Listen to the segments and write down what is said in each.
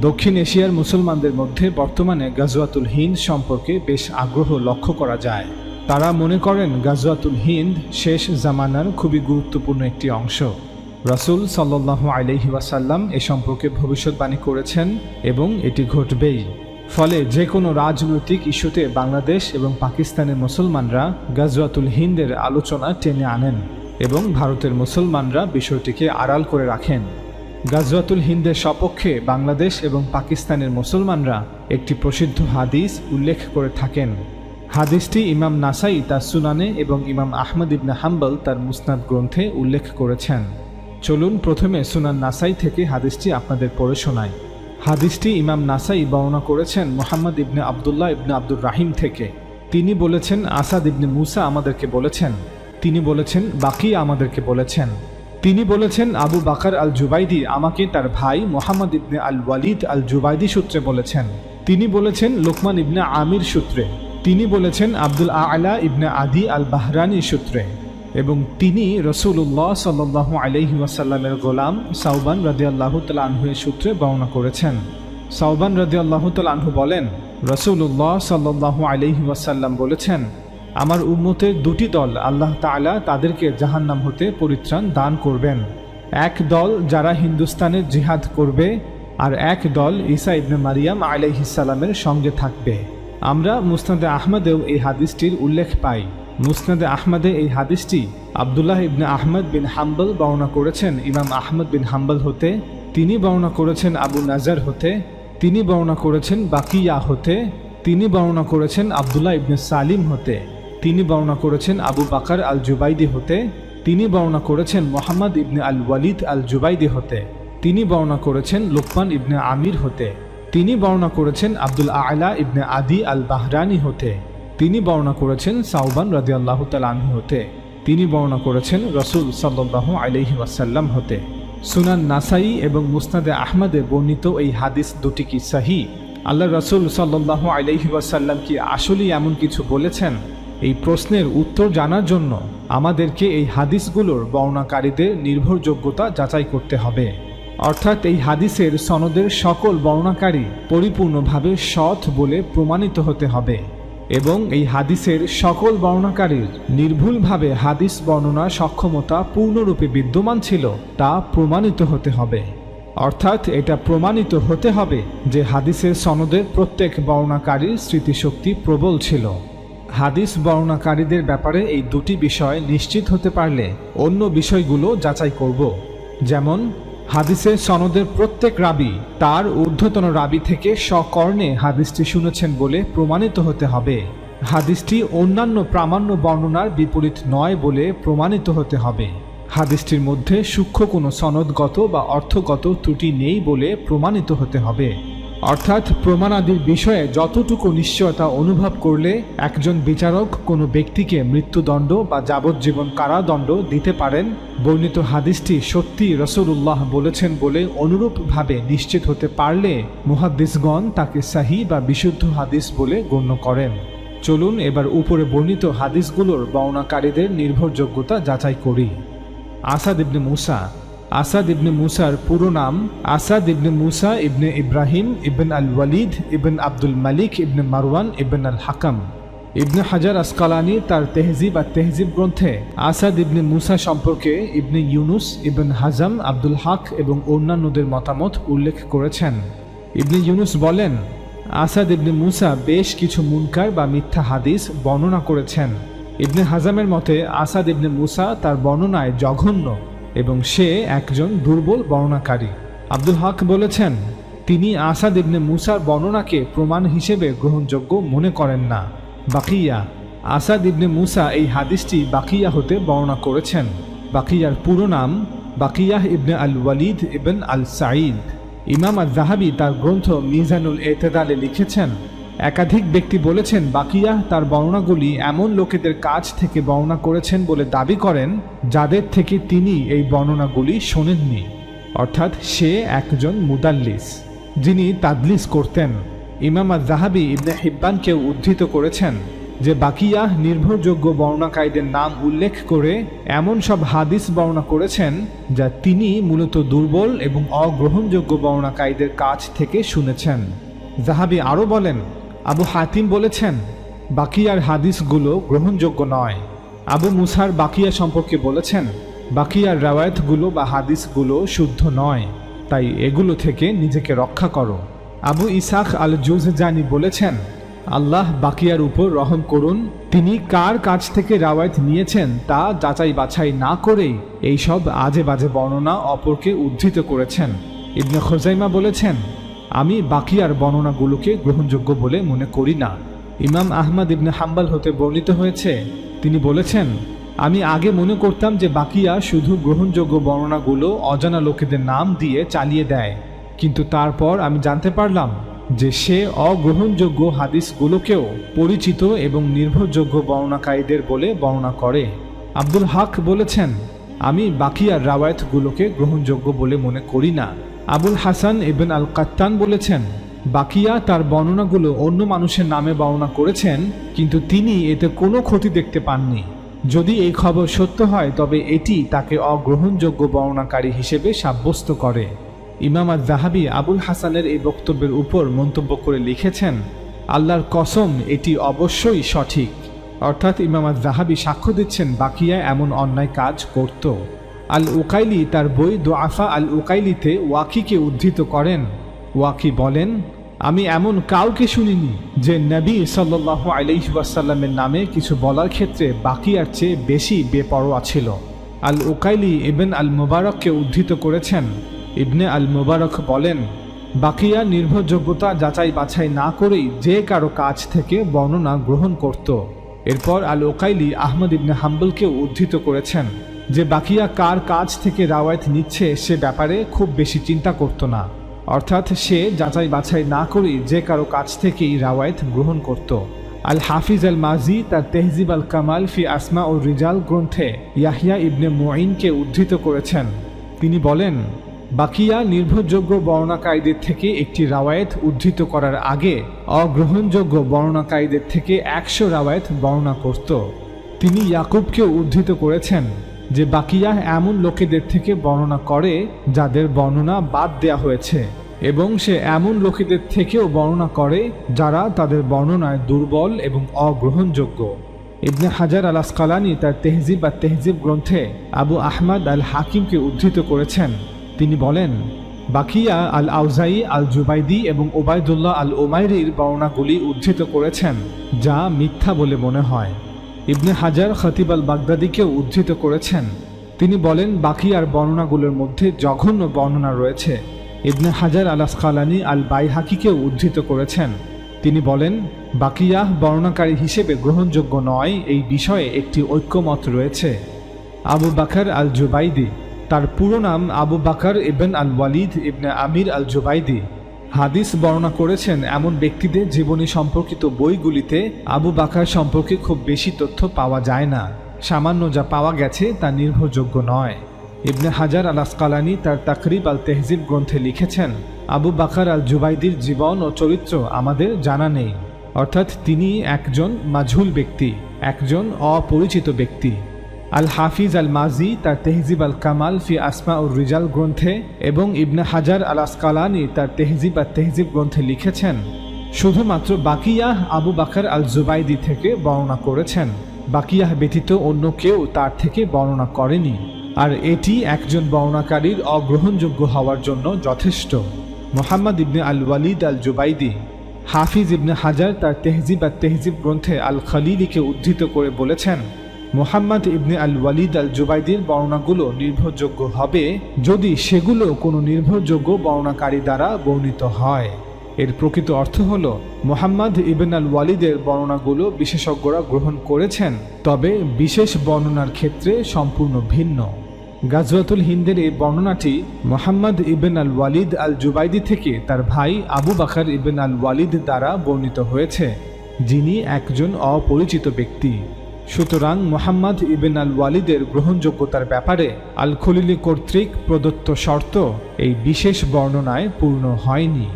দক্ষিণ এশিয়ার মুসলমানদের মধ্যে বর্তমানে গাজওয়াতুল হিন্দ সম্পর্কে বেশ আগ্রহ লক্ষ্য করা যায়। তারা মনে করেন গাজওয়াতুল হিন্দ শেষ জামানার খুবই গুরুত্বপূর্ণ একটি অংশ। রাসূল সাল্লাহ আলহি ওয়াসাল্লাম এ সম্পর্কে ভবিষ্যৎবাণী করেছেন এবং এটি ঘটবেই। ফলে যে কোনো রাজনৈতিক ইস্যুতে বাংলাদেশ এবং পাকিস্তানের মুসলমানরা গাজওয়াতুল হিন্দের আলোচনা টেনে আনেন এবং ভারতের মুসলমানরা বিষয়টিকে আড়াল করে রাখেন। গাজওয়াতুল হিন্দের সপক্ষে বাংলাদেশ এবং পাকিস্তানের মুসলমানরা একটি প্রসিদ্ধ হাদিস উল্লেখ করে থাকেন। হাদিসটি ইমাম নাসাই তার সুনানে এবং ইমাম আহমদ ইবনে হাম্বল তার মুসনাদ গ্রন্থে উল্লেখ করেছেন। চলুন প্রথমে সুনান নাসাই থেকে হাদিসটি আপনাদের পড়ে শোনায় হাদিসটি ইমাম নাসাই বর্ণনা করেছেন মোহাম্মদ ইবনে আবদুল্লাহ ইবনে আব্দুর রাহিম থেকে। তিনি বলেছেন, আসাদ ইবনে মুসা আমাদেরকে বলেছেন। তিনি বলেছেন, বাকি আমাদেরকে বলেছেন। তিনি বলেছেন, আবু বাকার আল জুবাইদি আমাকে তার ভাই মোহাম্মদ ইবনে আল ওয়ালিদ আল জুবাইদি সূত্রে বলেছেন। তিনি বলেছেন, লোকমান ইবনে আমির সূত্রে। তিনি বলেছেন, আব্দুল আলা ইবনে আদি আল বাহরানি সূত্রে। এবং তিনি রসুল্লাহ সাল্লাহ আলহি ওয়াসাল্লামের গোলাম সাউবান রাজি আল্লাহ আনহুয়ের সূত্রে বর্ণনা করেছেন। সাউবান রাজি আল্লাহ আনহু বলেন রসুল্লাহ সাল্লাহ আলহি ওয়াসাল্লাম বলেছেন আমার উম্মতের দুটি দল আল্লাহ তাআলা তাদেরকে জাহান্নাম হতে পরিত্রাণ দান করবেন। এক দল যারা হিন্দুস্তানের জিহাদ করবে আর এক দল ঈসা ইবনে মারিয়াম আলাইহিসাল্লামের সঙ্গে থাকবে। আমরা মুসনাদে আহমদেও এই হাদিসটির উল্লেখ পাই। মুসনাদে আহমদে এই হাদিসটি আবদুল্লাহ ইবনে আহমদ বিন হাম্বল বর্ণনা করেছেন। ইমাম আহমদ বিন হাম্বল হতে, তিনি বর্ণনা করেছেন আবু নাজার হতে, তিনি বর্ণনা করেছেন বাকিয়া হতে, তিনি বর্ণনা করেছেন আবদুল্লাহ ইবনে সালিম হতে। তিনি বর্ণনা করেছেন আবু বাকার আল জুবাইদি হতে, তিনি বর্ণনা করেছেন মোহাম্মদ ইবনে আল ওয়ালিদ আল জুবাইদি হতে, তিনি বর্ণনা করেছেন লোকমান ইবনে আমির হতে, তিনি বর্ণনা করেছেন আব্দুল আলা ইবনে আদি আল বাহরানি হতে, তিনি বর্ণনা করেছেন সাউবান রাজি আল্লাহ আনহু হতে, তিনি বর্ণনা করেছেন রসুল সাল্লাহ আলহি ওয়াসাল্লাম হতে। সুনান নাসাই এবং মুসনাদে আহমদে বর্ণিত এই হাদিস দুটি কি সাহি? আল্লাহ রসুল সাল্লাহ আলহি ওয়াসাল্লাম কি আসলেই এমন কিছু বলেছেন? এই প্রশ্নের উত্তর জানার জন্য আমাদেরকে এই হাদিসগুলোর বর্ণাকারীদের নির্ভরযোগ্যতা যাচাই করতে হবে। অর্থাৎ এই হাদিসের সনদের সকল বর্ণাকারী পরিপূর্ণভাবে সৎ বলে প্রমাণিত হতে হবে এবং এই হাদিসের সকল বর্ণাকারীর নির্ভুলভাবে হাদিস বর্ণনা সক্ষমতা পূর্ণরূপে বিদ্যমান ছিল তা প্রমাণিত হতে হবে। অর্থাৎ এটা প্রমাণিত হতে হবে যে হাদিসের সনদের প্রত্যেক বর্ণাকারীর স্মৃতিশক্তি প্রবল ছিল। হাদিস বর্ণাকারীদের ব্যাপারে এই দুটি বিষয় নিশ্চিত হতে পারলে অন্য বিষয়গুলো যাচাই করব। যেমন, হাদিসের সনদের প্রত্যেক রাবি তার ঊর্ধ্বতন রাবি থেকে সকর্ণে হাদিসটি শুনেছেন বলে প্রমাণিত হতে হবে। হাদিসটি অন্যান্য প্রামাণ্য বর্ণনার বিপরীত নয় বলে প্রমাণিত হতে হবে। হাদিসটির মধ্যে সূক্ষ্ম কোনো সনদগত বা অর্থগত ত্রুটি নেই বলে প্রমাণিত হতে হবে। অর্থাৎ প্রমাণাদির বিষয়ে যতটুকু নিশ্চয়তা অনুভব করলে একজন বিচারক কোনো ব্যক্তিকে মৃত্যুদণ্ড বা যাবজ্জীবন কারাদণ্ড দিতে পারেন, বর্ণিত হাদিসটি সত্যি রসুল্লাহ বলেছেন বলে অনুরূপভাবে নিশ্চিত হতে পারলে মুহাদ্দিসগণ তাকে সাহি বা বিশুদ্ধ হাদিস বলে গণ্য করেন। চলুন এবার উপরে বর্ণিত হাদিসগুলোর বর্ণাকারীদের নির্ভরযোগ্যতা যাচাই করি। আসাদ ইবনে মুসা আসাদ ইবনে মুসার পুরো নাম আসাদ ইবনে মুসা ইবনে ইব্রাহিম ইবন আল ওয়ালিদ ইবন আব্দুল মালিক ইবনে মারওয়ান ইবন আল হাকাম। ইবনে হাজার আসকালানি তার তেহজিব আর তেহজিব গ্রন্থে আসাদ ইবনে মুসা সম্পর্কে ইবনে ইউনুস ইবন হাজাম, আব্দুল হাক এবং অন্যান্যদের মতামত উল্লেখ করেছেন। ইবনে ইউনুস বলেন, আসাদ ইবনে মুসা বেশ কিছু মুনকার বা মিথ্যা হাদিস বর্ণনা করেছেন। ইবনে হাজামের মতে আসাদ ইবনে মুসা তার বর্ণনায় জঘন্য। এবং সে একজন দুর্বল বর্ণনাকারী। আব্দুল হক বলেছেন, তিনি আসাদ ইবনে মুসার বর্ণনাকে প্রমাণ হিসেবে গ্রহণযোগ্য মনে করেন না। বাকিয়া, আসাদ ইবনে মুসা এই হাদিসটি বাকিয়া হতে বর্ণনা করেছেন। বাকিয়ার পুরো নাম বাকিয়াহ ইবনে আল ওয়ালিদ ইবন আল সাঈদ। ইমাম আল জাহাবি তার গ্রন্থ মিজানুল এতেদালে লিখেছেন একাধিক ব্যক্তি বলেছেন, বাকিয়া তার বর্ণনাগুলি এমন লোকেদের কাছ থেকে বর্ণনা করেছেন বলে দাবি করেন, যাদের থেকে তিনি এই বর্ণনাগুলি শোনেননি। অর্থাৎ সে একজন মুদাল্লিস, যিনি তাদলিস করতেন। ইমাম জাহাবি ইবনে হিব্বানকেও উদ্ধৃত করেছেন যে, বাকিয়া নির্ভরযোগ্য বর্ণাকারীদের নাম উল্লেখ করে এমন সব হাদিস বর্ণনা করেছেন যা তিনি মূলত দুর্বল এবং অগ্রহণযোগ্য বর্ণাকারীদের কাছ থেকে শুনেছেন। জাহাবি আরও বলেন আবু হাতিম বলেছেন, বাকিয়ার হাদিসগুলো গ্রহণযোগ্য নয়। আবু মুসার বাকিয়া সম্পর্কে বলেছেন, বাকিয়ার রাওয়ায়তগুলো বা হাদিসগুলো শুদ্ধ নয়, তাই এগুলো থেকে নিজেকে রক্ষা করো। আবু ইসাক আল জুজানি বলেছেন, আল্লাহ বাকিয়ার উপর রহম করুন, তিনি কার কাছ থেকে রাওয়ায়ত নিয়েছেন তা যাচাই বাছাই না করেই এইসব আজে বাজে বর্ণনা অপরকে উদ্ধৃত করেছেন। ইবনে খোজাইমা বলেছেন আমি বাকিয়ার বর্ণনাগুলোকে গ্রহণযোগ্য বলে মনে করি না। ইমাম আহমদ ইবনে হাম্বাল হতে বর্ণিত হয়েছে, তিনি বলেছেন, আমি আগে মনে করতাম যে বাকিয়া শুধু গ্রহণযোগ্য বর্ণনাগুলো অজানা লোকেদের নাম দিয়ে চালিয়ে দেয়, কিন্তু তারপর আমি জানতে পারলাম যে সে অগ্রহণযোগ্য হাদিসগুলোকেও পরিচিত এবং নির্ভরযোগ্য বর্ণনাকারীদের বলে বর্ণনা করে। আব্দুল হক বলেছেন, আমি বাকিয়ার রাওয়ায়তগুলোকে গ্রহণযোগ্য বলে মনে করি না। আবুল হাসান ইবেন আল কাত্তান বলেছেন, বাকিয়া তার বর্ণনাগুলো অন্য মানুষের নামে বর্ণনা করেছেন, কিন্তু তিনি এতে কোনো ক্ষতি দেখতে পাননি। যদি এই খবর সত্য হয়, তবে এটি তাকে অগ্রহণযোগ্য বর্ণনাকারী হিসেবে সাব্যস্ত করে। ইমাম আজ জাহাবি আবুল হাসানের এই বক্তব্যের উপর মন্তব্য করে লিখেছেন, আল্লাহর কসম, এটি অবশ্যই সঠিক। অর্থাৎ ইমাম আজ জাহাবি সাক্ষ্য দিচ্ছেন, বাকিয়া এমন অন্যায় কাজ করত। আল উকাইলি তার বই দোয়াফা আল উকাইলিতে ওয়াকিকে উদ্ধৃত করেন। ওয়াকি বলেন, আমি এমন কাউকে শুনিনি যে নবী সাল্লাহ আলাইসাল্লামের নামে কিছু বলার ক্ষেত্রে বাকিয়ার চেয়ে বেশি বেপরোয়া ছিল। আল উকাইলি ইবেন আল মুবারককে উদ্ধৃত করেছেন। ইবনে আল মুবারক বলেন বাকিয়া নির্ভরযোগ্যতা যাচাই বাছাই না করেই যে কারও কাছ থেকে বর্ণনা গ্রহণ করত। এরপর আল ওকাইলি আহমদ ইবনে হাম্বলকেও উদ্ধৃত করেছেন। যে বাকিয়া কার কাছ থেকে রাওয়ায়ত নিচ্ছে সে ব্যাপারে খুব বেশি চিন্তা করত না। অর্থাৎ সে যাচাই বাছাই না করেই যে কারও কাছ থেকেই রাওয়ায়ত গ্রহণ করত। আল হাফিজ আল মাজি তার তেহজিব আল কামাল ফি আসমা ও রিজাল গ্রন্থে ইয়াহিয়া ইবনে মুঈনকে উদ্ধৃত করেছেন। তিনি বলেন, বাকিয়া নির্ভরযোগ্য বর্ণাকারীদের থেকে একটি রাওয়ায়েত উদ্ধৃত করার আগে অগ্রহণযোগ্য বর্ণাকারীদের থেকে একশো রাওয়ায়েত বর্ণনা করত। তিনি ইয়াকুবকে উদ্ধৃত করেছেন। যে বাকিয়া এমন লোকেদের থেকে বর্ণনা করে যাদের বর্ণনা বাদ দেয়া হয়েছে। এবং সে এমন লোকেদের থেকেও বর্ণনা করে যারা তাদের বর্ণনায় দুর্বল এবং অগ্রহণযোগ্য। ইবনে হাজার আল আসকালানি তার তেহজিব বা তেহজিব গ্রন্থে আবু আহমদ আল হাকিমকে উদ্ধৃত করেছেন। তিনি বলেন, বাকিয়া আল আউজাই আল জুবাইদি এবং ওবায়দুল্লাহ আল ওমাইরির বর্ণাগুলি উদ্ধৃত করেছেন, যা মিথ্যা বলে মনে হয়। ইবনে হাজার খতিব আল বাগদাদিকেও উদ্ধৃত করেছেন। তিনি বলেন, বাকি আর বর্ণনাগুলোর মধ্যে জঘন্য বর্ণনা রয়েছে। ইবনে হাজার আল আসকালানি আল বাইহাকিকেও উদ্ধৃত করেছেন। তিনি বলেন বাকিয়াহ বর্ণনাকারী হিসেবে গ্রহণযোগ্য নয়, এই বিষয়ে একটি ঐক্যমত রয়েছে। আবু বাকার আল জুবাইদি তার পুরো নাম আবু বাকার ইবেন আল ওয়ালিদ ইবনে আমির আল জুবাইদি হাদিস বর্ণনা করেছেন, এমন ব্যক্তিদের জীবনী সম্পর্কিত বইগুলিতে আবু বাকার সম্পর্কে খুব বেশি তথ্য পাওয়া যায় না। সামান্য যা পাওয়া গেছে তা নির্ভরযোগ্য নয়। ইবনে হাজার আল আসকালানি তার তাকরিব আল তেহজিব গ্রন্থে লিখেছেন, আবু বাকার আল জুবাইদির জীবন ও চরিত্র আমাদের জানা নেই। অর্থাৎ তিনি একজন মাঝুল ব্যক্তি, একজন অপরিচিত ব্যক্তি। আল হাফিজ আল মাজি তার তেহজিব আল কামাল ফি আসমা উর রিজাল গ্রন্থে এবং ইবনে হাজার আল আসকালানি তার তেহজিব আর তেহজিব গ্রন্থে লিখেছেন। শুধুমাত্র বাকিয়াহ আবু বাকার আল জুবাইদি থেকে বর্ণনা করেছেন। বাকিয়াহ ব্যতীত অন্য কেউ তার থেকে বর্ণনা করেনি। আর এটি একজন বর্ণাকারীর অগ্রহণযোগ্য হওয়ার জন্য যথেষ্ট। মোহাম্মদ ইবনে আল ওয়ালিদ আল জুবাইদি হাফিজ ইবনে হাজার তার তেহজিব আর তেহজিব গ্রন্থে আল খালিলিকে উদ্ধৃত করে বলেছেন মোহাম্মদ ইবনে আল ওয়ালিদ আল জুবাইদির বর্ণনাগুলো নির্ভরযোগ্য হবে যদি সেগুলো কোনো নির্ভরযোগ্য বর্ণাকারী দ্বারা বর্ণিত হয়। এর প্রকৃত অর্থ হল, মোহাম্মদ ইবেন আল ওয়ালিদের বর্ণনাগুলো বিশেষজ্ঞরা গ্রহণ করেছেন, তবে বিশেষ বর্ণনার ক্ষেত্রে সম্পূর্ণ ভিন্ন। গাজওয়াতুল হিন্দের এই বর্ণনাটি মোহাম্মদ ইবেন আল ওয়ালিদ আল জুবাইদি থেকে তার ভাই আবু বাকার ইবেন আল ওয়ালিদ দ্বারা বর্ণিত হয়েছে, যিনি একজন অপরিচিত ব্যক্তি। সুতরাং মোহাম্মদ ইবেন আল ওয়ালিদের গ্রহণযোগ্যতার ব্যাপারে আল খলিলি কর্তৃক প্রদত্ত শর্ত এই বিশেষ বর্ণনায় পূর্ণ হয়নি।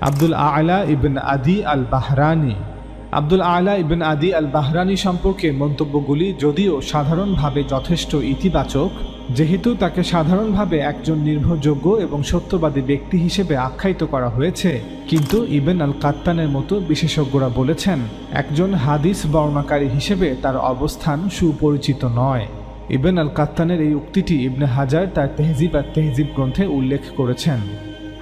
আব্দুল আলা ইবেন আদি আল বাহরানি আব্দুল আলা ইবেন আদি আল বাহরানি সম্পর্কে মন্তব্যগুলি যদিও সাধারণভাবে যথেষ্ট ইতিবাচক যেহেতু তাকে সাধারণভাবে একজন নির্ভরযোগ্য এবং সত্যবাদী ব্যক্তি হিসেবে আখ্যায়িত করা হয়েছে, কিন্তু ইবেন আল কাত্তানের মতো বিশেষজ্ঞরা বলেছেন, একজন হাদিস বর্ণাকারী হিসেবে তার অবস্থান সুপরিচিত নয়। ইবেন আল কাত্তানের এই উক্তিটি ইবনে হাজার তার তেহজিব আর তেহজিব গ্রন্থে উল্লেখ করেছেন।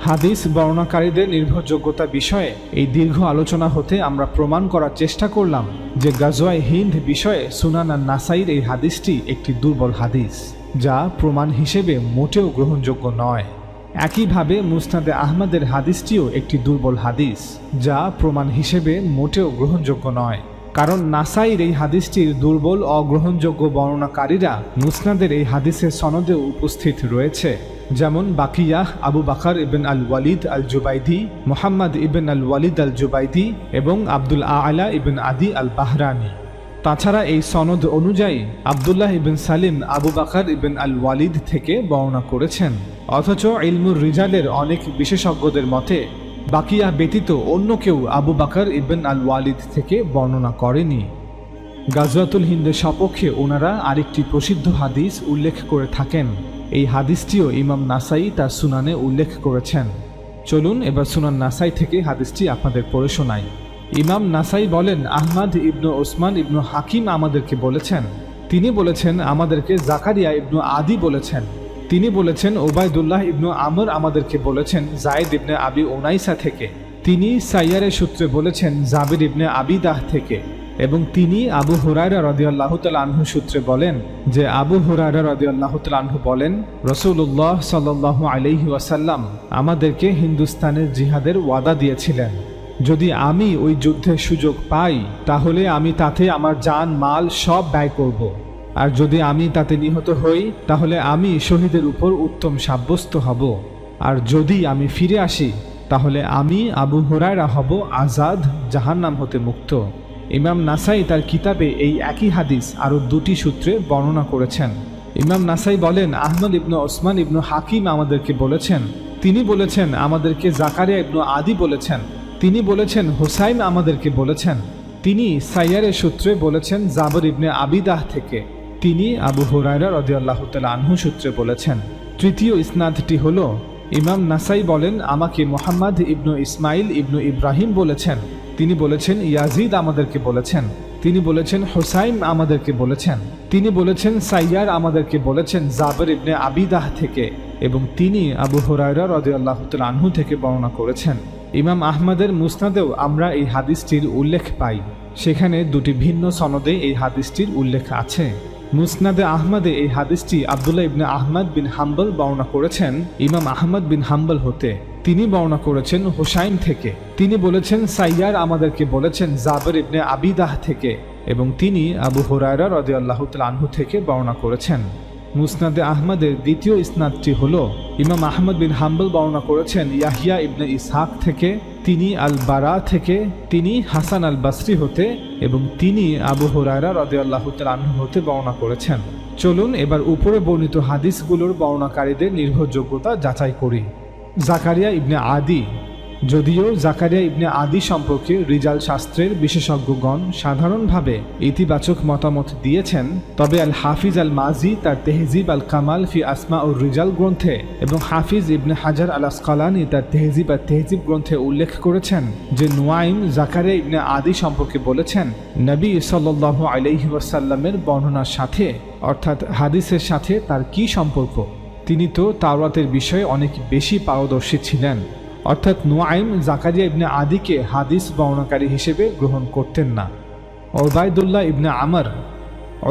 হাদিস বর্ণাকারীদের নির্ভরযোগ্যতা বিষয়ে এই দীর্ঘ আলোচনা হতে আমরা প্রমাণ করার চেষ্টা করলাম যে গাজোয়াই হিন্দ বিষয়ে সুনান নাসাইর এই হাদিসটি একটি দুর্বল হাদিস। যা প্রমাণ হিসেবে মোটেও গ্রহণযোগ্য নয়। একইভাবে মুসনাদে আহমদের হাদিসটিও একটি দুর্বল হাদিস, যা প্রমাণ হিসেবে মোটেও গ্রহণযোগ্য নয়। কারণ নাসাইর এই হাদিসটির দুর্বল, অগ্রহণযোগ্য বর্ণনাকারীরা মুসনাদের এই হাদিসের সনদেও উপস্থিত রয়েছে, যেমন বাকিয়াহ, আবু বাকার ইবেন আল ওয়ালিদ আল জুবাইদি, মোহাম্মদ ইবেন আল ওয়ালিদ আল জুবাইদি এবং আব্দুল আলা ইবেন আদি আল বাহরানি। তাছাড়া এই সনদ অনুযায়ী আবদুল্লাহ ইবেন সালিম আবু বাকার ইবেন আল ওয়ালিদ থেকে বর্ণনা করেছেন। অথচ ইলমুর রিজালের অনেক বিশেষজ্ঞদের মতে, বাকিয়া ব্যতীত অন্য কেউ আবু বাকার ইবেন আল ওয়ালিদ থেকে বর্ণনা করেনি। গাজওয়াতুল হিন্দের সপক্ষে ওনারা আরেকটি প্রসিদ্ধ হাদিস উল্লেখ করে থাকেন। এই হাদিসটিও ইমাম নাসাই তার সুনানে উল্লেখ করেছেন। চলুন এবার সুনান নাসাই থেকে হাদিসটি আপনাদের পড়ে শোনাই। ইমাম নাসাই বলেন, আহমাদ ইবনু ওসমান ইবনু হাকিম আমাদেরকে বলেছেন। তিনি বলেছেন, আমাদেরকে জাকারিয়া ইবনু আদি বলেছেন। তিনি বলেছেন, ওবায়দুল্লাহ ইবনু আমর আমাদেরকে বলেছেন, জায়েদ ইবনে আবি ওনাইসা থেকে। তিনি সাইয়ারের সূত্রে বলেছেন, জাবির ইবনে আবিদাহ থেকে। এবং তিনি আবু হুরায়রা রদিয়াল্লাহ আনহু সূত্রে বলেন যে, আবু হুরায়রা রদিয়াল্লাহ আনহু বলেন রসুল্লাহ সাল্লাহ আলহি ওয়াসাল্লাম আমাদেরকে হিন্দুস্তানের জিহাদের ওয়াদা দিয়েছিলেন। যদি আমি ওই যুদ্ধের সুযোগ পাই, তাহলে আমি তাতে আমার জান মাল সব ব্যয় করব। আর যদি আমি তাতে নিহত হই, তাহলে আমি শহীদের উপর উত্তম সাব্যস্ত হব। আর যদি আমি ফিরে আসি, তাহলে আমি আবু হুরায়রা হব আজাদ, জাহান্নাম হতে মুক্ত। ইমাম নাসাই তার কিতাবে এই একই হাদিস আরও দুটি সূত্রে বর্ণনা করেছেন। ইমাম নাসাই বলেন, আহমদ ইবনু ওসমান ইবনু হাকিম আমাদেরকে বলেছেন। তিনি বলেছেন, আমাদেরকে জাকারিয়া ইবনু আদি বলেছেন। তিনি বলেছেন হোসাইম আমাদেরকে বলেছেন। তিনি সাইয়ারের সূত্রে বলেছেন, জাবর ইবনে আবিদাহ থেকে। তিনি আবু হুরায়রা রদিয়াল্লাহ তাল আনহু সূত্রে বলেছেন। তৃতীয় ইসনাদটি হল, ইমাম নাসাই বলেন, আমাকে মোহাম্মদ ইবনু ইসমাইল ইবনু ইব্রাহিম বলেছেন। তিনি বলেছেন, ইয়াজিদ আমাদেরকে বলেছেন। তিনি বলেছেন হোসাইম আমাদেরকে বলেছেন। তিনি বলেছেন, সাইয়ার আমাদেরকে বলেছেন জাবর ইবনে আবিদাহ থেকে। এবং তিনি আবু হরাইরা রদিয়াল্লাহ আনহু থেকে বর্ণনা করেছেন। ইমাম আহমদের মুসনাদেও আমরা এই হাদিসটির উল্লেখ পাই। সেখানে দুটি ভিন্ন সনদে এই হাদিসটির উল্লেখ আছে। মুসনাদে আহমদে এই হাদিসটি আবদুল্লাহ ইবনে আহমদ বিন হাম্বল বর্ণনা করেছেন ইমাম আহমদ বিন হাম্বল হতে। তিনি বর্ণনা করেছেন হোসাইন থেকে। তিনি বলেছেন, সাইয়ার আমাদেরকে বলেছেন জাবর ইবনে আবিদাহ থেকে এবং তিনি আবু হরায়রা রদিয়াল্লাহ আনহু থেকে বর্ণনা করেছেন। মুসনাদে আহমদের দ্বিতীয় ইসনাদটি হল, ইমাম আহমদ বিন হাম্বল বর্ণনা করেছেন, ইয়াহিয়া ইবনে ইসহাক থেকে, তিনি আল বারা থেকে, তিনি হাসান আল বাসরি হতে এবং তিনি আবু হরায়রা রদিয়াল্লাহ আনহু হতে বর্ণনা করেছেন। চলুন এবার উপরে বর্ণিত হাদিসগুলোর বর্ণাকারীদের নির্ভরযোগ্যতা যাচাই করি। জাকারিয়া ইবনে আদি যদিও জাকারিয়া ইবনে আদি সম্পর্কে রিজাল শাস্ত্রের বিশেষজ্ঞগণ সাধারণভাবে ইতিবাচক মতামত দিয়েছেন, তবে আল হাফিজ আল মাজি তার তেহজিব আল কামাল ফি আসমা ও রিজাল গ্রন্থে এবং হাফিজ ইবনে হাজার আল আসকালানি তার তেহজিব আর তেহজিব গ্রন্থে উল্লেখ করেছেন যে নোয়াইম জাকারিয়া ইবনে আদি সম্পর্কে বলেছেন, নবী সাল্লাহ আলহি ওয়াসাল্লামের বর্ণনার সাথে, অর্থাৎ হাদিসের সাথে তার কি সম্পর্ক? তিনি তো তাওরাতের বিষয়ে অনেক বেশি পারদর্শী ছিলেন। অর্থাৎ নোয়াইম জাকারিয়া ইবনে আদিকে হাদিস বর্ণাকারী হিসেবে গ্রহণ করতেন না। ওবায়দুল্লাহ ইবনে আমর,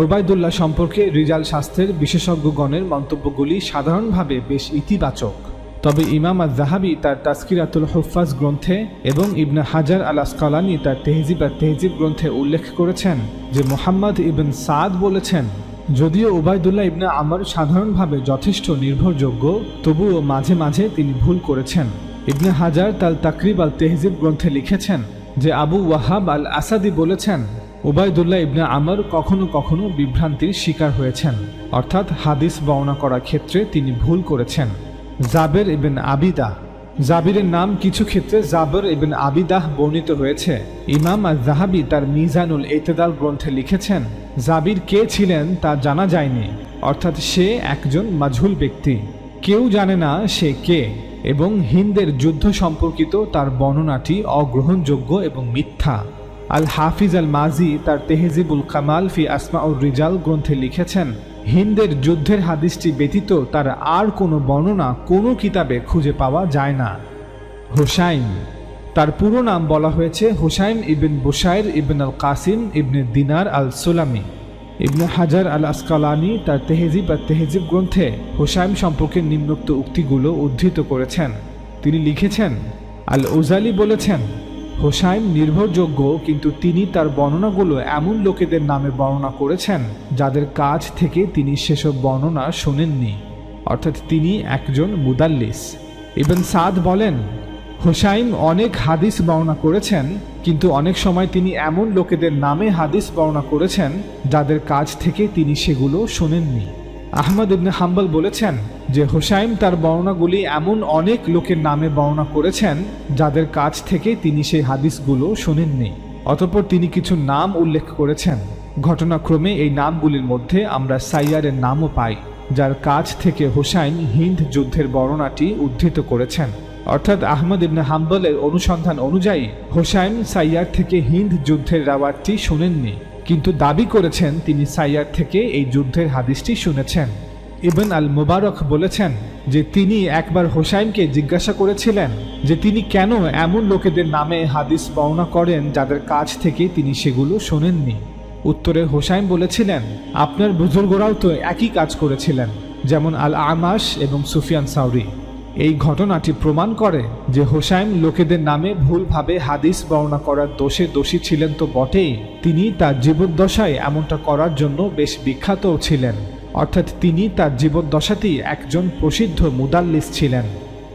ওবায়দুল্লাহ সম্পর্কে রিজাল শাস্ত্রের বিশেষজ্ঞগণের মন্তব্যগুলি সাধারণভাবে বেশ ইতিবাচক। তবে ইমাম আজ জাহাবি তার তাস্কিরাতুল হুফাজ গ্রন্থে এবং ইবনে হাজার আল আসকালানি তার তেহজিব আর তেহজিব গ্রন্থে উল্লেখ করেছেন যে মোহাম্মদ ইবন সাদ বলেছেন, যদিও ওবায়দুল্লাহ ইবনে আমর সাধারণভাবে যথেষ্ট নির্ভরযোগ্য, তবুও মাঝে মাঝে তিনি ভুল করেছেন। ইবনে হাজার তাল তাকরিব আল তেহজিব গ্রন্থে লিখেছেন যে আবু ওয়াহাব আল আসাদি বলেছেন ওবায়দুল্লাহ ইবনে আমর কখনো কখনো বিভ্রান্তির শিকার হয়েছেন। অর্থাৎ হাদিস বর্ণনা করার ক্ষেত্রে তিনি ভুল করেছেন। জাবের ইবেন আবিদা। জাবিরের নাম কিছু ক্ষেত্রে জাবর এবং আবিদাহ বর্ণিত হয়েছে। ইমাম আর জাহাবি তার মিজানুল এতেদাল গ্রন্থে লিখেছেন, জাবির কে ছিলেন তা জানা যায়নি। অর্থাৎ সে একজন মাঝুল ব্যক্তি। কেউ জানে না সে কে। এবং হিন্দের যুদ্ধ সম্পর্কিত তার বর্ণনাটি অগ্রহণযোগ্য এবং মিথ্যা। আল হাফিজ আল মাজি তার তেহেজিবুল কামাল ফি আসমাউর রিজাল গ্রন্থে লিখেছেন, হিন্দের যুদ্ধের হাদিসটি ব্যতীত তার আর কোনো বর্ণনা কোনো কিতাবে খুঁজে পাওয়া যায় না। হোসাইন, তার পুরো নাম বলা হয়েছে হোসাইন ইবিন বুসাইর ইবিন আল কাসিম ইবনে দিনার আল সুলামি। ইবনে হাজার আল আসকালানি তার তেহেজিব আর তেহেজিব গ্রন্থে হোসাইম সম্পর্কে নিম্নোক্ত উক্তিগুলো উদ্ধৃত করেছেন। তিনি লিখেছেন আল ওজালি বলেছেন হোসাইম নির্ভরযোগ্য, কিন্তু তিনি তার বর্ণনাগুলো এমন লোকেদের নামে বর্ণনা করেছেন, যাদের কাছ থেকে তিনি সেসব বর্ণনা শোনেননি। অর্থাৎ তিনি একজন মুদাল্লিস। ইবেন সাদ বলেন হোসাইম অনেক হাদিস বর্ণনা করেছেন, কিন্তু অনেক সময় তিনি এমন লোকেদের নামে হাদিস বর্ণনা করেছেন, যাদের কাছ থেকে তিনি সেগুলো শোনেননি। আহমদ ইবনে হাম্বল বলেছেন যে হোসাইম তার বর্ণনাগুলি এমন অনেক লোকের নামে বর্ণনা করেছেন, যাদের কাছ থেকে তিনি সেই হাদিসগুলো শোনেননি। অতঃপর তিনি কিছু নাম উল্লেখ করেছেন। ঘটনাক্রমে এই নামগুলির মধ্যে আমরা সাইয়ারের নামও পাই, যার কাছ থেকে হোসাইন হিন্দ যুদ্ধের বর্ণনাটি উদ্ধৃত করেছেন। অর্থাৎ আহমদ ইবনে হাম্বলের অনুসন্ধান অনুযায়ী, হোসাইন সাইয়ার থেকে হিন্দ যুদ্ধের রাওয়াতটি শোনেননি, কিন্তু দাবি করেছেন তিনি সাইয়ার থেকে এই যুদ্ধের হাদিসটি শুনেছেন। ইবন আল মুবারক বলেছেন যে তিনি একবার হোসাইনকে জিজ্ঞাসা করেছিলেন যে তিনি কেন এমন লোকেদের নামে হাদিস বর্ণনা করেন যাদের কাছ থেকে তিনি সেগুলো শোনেননি। উত্তরে হোসাইন বলেছিলেন, আপনার বুজুর্গরাও তো একই কাজ করেছিলেন, যেমন আল আমাস এবং সুফিয়ান সাউরি। এই ঘটনাটি প্রমাণ করে যে হোসাইন লোকেদের নামে ভুলভাবে হাদিস বর্ণনা করার দোষে দোষী ছিলেন তো বটেই। তিনি তার জীবদ্দশায় এমনটা করার জন্য বেশ বিখ্যাতও ছিলেন। অর্থাৎ তিনি তার জীবদ্দশাতেই একজন প্রসিদ্ধ মুদাল্লিস ছিলেন।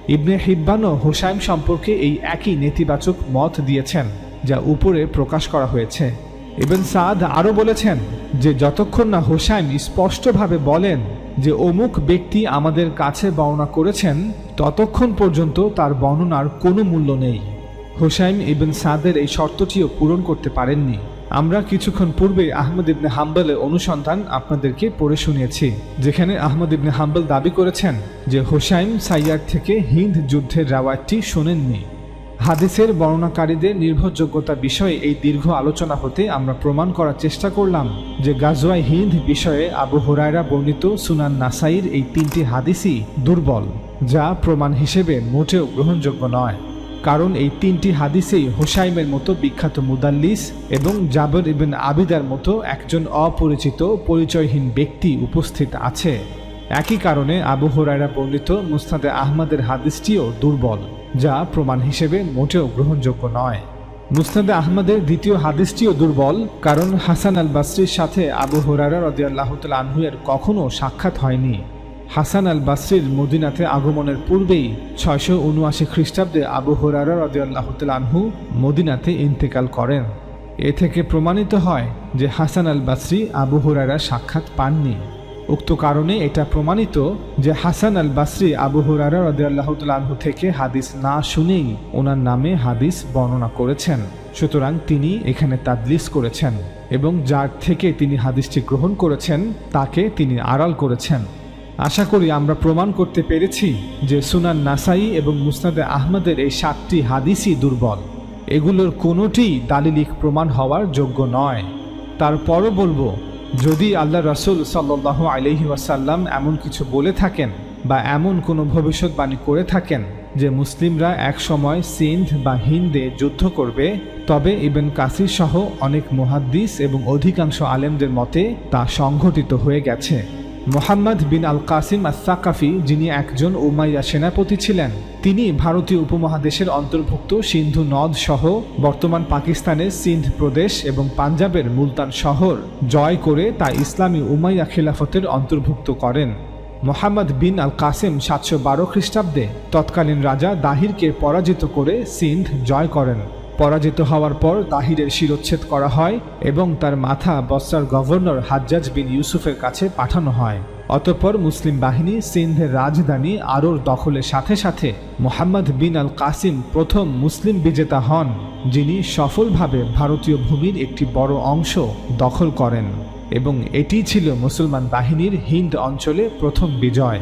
ইবনে হিব্বানও হোসাইম সম্পর্কে এই একই নেতিবাচক মত দিয়েছেন, যা উপরে প্রকাশ করা হয়েছে। ইবেন সাদ আরও বলেছেন যে, যতক্ষণ না হোসাইম স্পষ্টভাবে বলেন যে অমুক ব্যক্তি আমাদের কাছে বর্ণনা করেছেন ততক্ষণ পর্যন্ত তার বর্ণনার কোনো মূল্য নেই। হোসাইম ইবেন সাদের এই শর্তটিও পূরণ করতে পারেননি। আমরা কিছুক্ষণ পূর্বে আহমদ ইবনে হাম্বলের অনুসন্ধান আপনাদেরকে পড়ে শুনিয়েছি, যেখানে আহমদ ইবনে হাম্বল দাবি করেছেন যে হোসাইম সাইয়ার থেকে হিন্দ যুদ্ধের রাওয়ারটি শোনেননি। হাদিসের বর্ণনাকারীদের নির্ভরযোগ্যতা বিষয়ে এই দীর্ঘ আলোচনা হতে আমরা প্রমাণ করার চেষ্টা করলাম যে গাজওয়াই হিন্দ বিষয়ে আবু হুরায়রা বর্ণিত সুনান নাসাইর এই তিনটি হাদিসই দুর্বল, যা প্রমাণ হিসেবে মোটেও গ্রহণযোগ্য নয়। কারণ এই তিনটি হাদিসেই হোসাইমের মতো বিখ্যাত মুদাল্লিস এবং জাবর ইবেন আবিদার মতো একজন অপরিচিত পরিচয়হীন ব্যক্তি উপস্থিত আছে। একই কারণে আবু হরাইরা বর্ণিত মুস্তাদে আহমদের হাদিসটিও দুর্বল, যা প্রমাণ হিসেবে মোটেও গ্রহণযোগ্য নয়। মুস্তাদে আহমদের দ্বিতীয় হাদিসটিও দুর্বল, কারণ হাসান আল বাসরির সাথে আবু হরারা রদিয়াল্লাহ আনহুয়ের কখনও সাক্ষাৎ হয়নি। হাসান আল বাসরির মদিনাতে আগমনের পূর্বেই ছয়শো উনআশি খ্রিস্টাব্দে আবু হরারা রদিয়াল্লাহ আনহু মদিনাতে ইন্তেকাল করেন। এ থেকে প্রমাণিত হয় যে হাসান আল বাসরি আবু হুরারা সাক্ষাৎ পাননি। উক্ত কারণে এটা প্রমাণিত যে হাসান আল বাসরি আবু হুরারা আনহু থেকে হাদিস না শুনেই ওনার নামে হাদিস বর্ণনা করেছেন। সুতরাং তিনি এখানে তাদলিস করেছেন এবং যার থেকে তিনি হাদিসটি গ্রহণ করেছেন, তাকে তিনি আড়াল করেছেন। আশা করি আমরা প্রমাণ করতে পেরেছি যে সুনান নাসাই এবং মুসনাদে আহমদের এই সাতটি হাদিসই দুর্বল। এগুলোর কোনোটি দালিলিক প্রমাণ হওয়ার যোগ্য নয়। তারপরও বলব যদি আল্লাহ রাসুল সাল্লাহ আলহি ওয়াসাল্লাম এমন কিছু বলে থাকেন বা এমন কোনো ভবিষ্যৎবাণী করে থাকেন যে মুসলিমরা একসময় সিন্ধ বা হিন্দে যুদ্ধ করবে, তবে ইবেন কাসির সহ অনেক মুহাদ্দিস এবং অধিকাংশ আলেমদের মতে তা সংঘটিত হয়ে গেছে। মোহাম্মদ বিন আল কাসিম আসাকাফি যিনি একজন উমাইয়া সেনাপতি ছিলেন, তিনি ভারতীয় উপমহাদেশের অন্তর্ভুক্ত সিন্ধু নদ সহ বর্তমান পাকিস্তানের সিন্ধ প্রদেশ এবং পাঞ্জাবের মুলতান শহর জয় করে তা ইসলামী উমাইয়া খিলাফতের অন্তর্ভুক্ত করেন। মোহাম্মদ বিন আল কাসিম সাতশো বারো খ্রিস্টাব্দে তৎকালীন রাজা দাহিরকে পরাজিত করে সিন্ধ জয় করেন। পরাজিত হওয়ার পর দাহিরের শিরোচ্ছেদ করা হয় এবং তার মাথা বস্রার গভর্নর হাজ্জাজ বিন ইউসুফের কাছে পাঠানো হয়। অতঃপর মুসলিম বাহিনী সিন্ধের রাজধানী আরোর দখলের সাথে সাথে মোহাম্মদ বিন আল কাসিম প্রথম মুসলিম বিজেতা হন, যিনি সফলভাবে ভারতীয় ভূমির একটি বড় অংশ দখল করেন এবং এটি ছিল মুসলমান বাহিনীর হিন্দ অঞ্চলে প্রথম বিজয়।